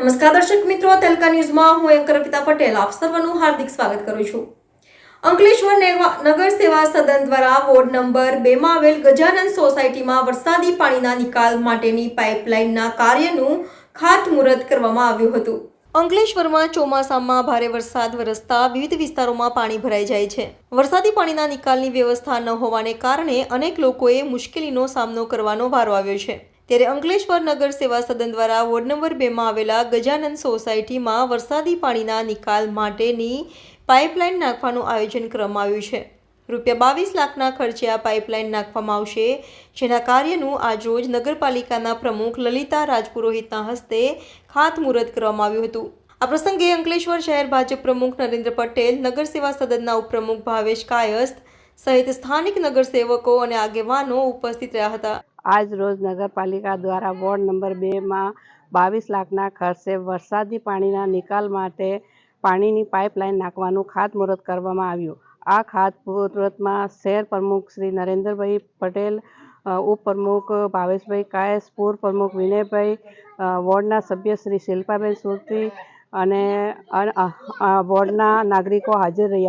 નમસ્કાર દર્શક મિત્રો, તેલકા ન્યૂઝમાં હું એન્કર અર્પિતા પટેલ. આપ સર્વનું હાર્દિક સ્વાગત કરું છું. અંકલેશ્વર નગર સેવા સદન દ્વારા વોર્ડ નંબર બેમાં આવેલ ગજાનંદ સોસાયટીમાં વરસાદી પાણીના નિકાલ માટેની પાઇપલાઇનના કાર્યનું ખાતમુહૂર્ત કરવામાં આવ્યું હતું. અંકલેશ્વરમાં ચોમાસામાં ભારે વરસાદ વરસતા વિવિધ વિસ્તારોમાં પાણી ભરાઈ જાય છે. વરસાદી પાણીના નિકાલની વ્યવસ્થા ન હોવાને કારણે અનેક લોકોએ મુશ્કેલીનો સામનો કરવાનો વારો આવ્યો છે. ત્યારે અંકલેશ્વર નગર સેવા સદન દ્વારા વોર્ડ નંબર બેમાં આવેલા ગજાનંદ સોસાયટીમાં વરસાદી પાણીના નિકાલ માટેની પાઇપલાઇન નાખવાનું આયોજન કરવામાં આવ્યું છે. રૂપિયા બાવીસ લાખના ખર્ચે આ પાઇપલાઇન નાખવામાં આવશે, જેના કાર્યનું આજરોજ નગરપાલિકાના પ્રમુખ લલિતા રાજપુરોહિતના હસ્તે ખાતમુહૂર્ત કરવામાં આવ્યું હતું. આ પ્રસંગે અંકલેશ્વર શહેર ભાજપ પ્રમુખ નરેન્દ્ર પટેલ, નગર સેવા સદનના ઉપપ્રમુખ ભાવેશ કાયસ્થ સહિત સ્થાનિક નગરસેવકો અને આગેવાનો ઉપસ્થિત રહ્યા હતા. આજ રોજ નગરપાલિકા દ્વારા વોર્ડ નંબર બેમાં બાવીસ લાખના ખર્ચે વરસાદી પાણીના નિકાલ માટે પાણીની પાઇપલાઇન નાખવાનું ખાતમુહૂર્ત કરવામાં આવ્યું. આ ખાતમુહૂર્તમાં શહેર પ્રમુખ શ્રી નરેન્દ્રભાઈ પટેલ ઉપપ્રમુખ ભાવેશભાઈ કાયસ, પૂર્વ પ્રમુખ વિનયભાઈ વોર્ડના સભ્ય શ્રી શિલ્પાબેન સુરતી અને વોર્ડના નાગરિકો હાજર રહ્યા.